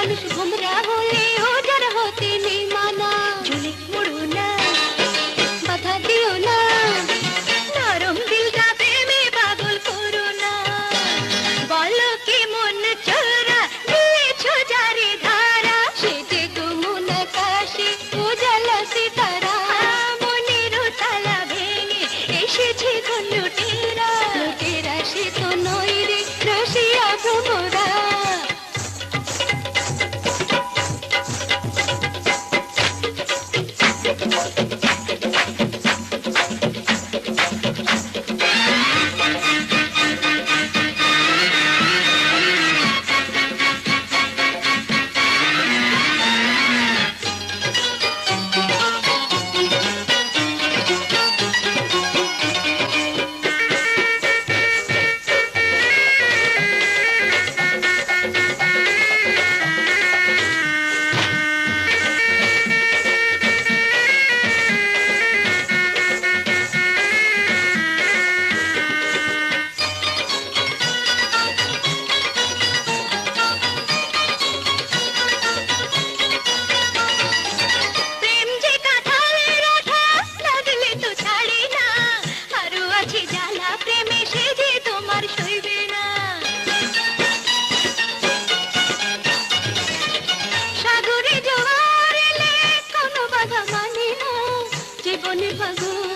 মানুষ বন্ধু 满足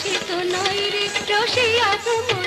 সে তো নয় রে রসে ভোমরা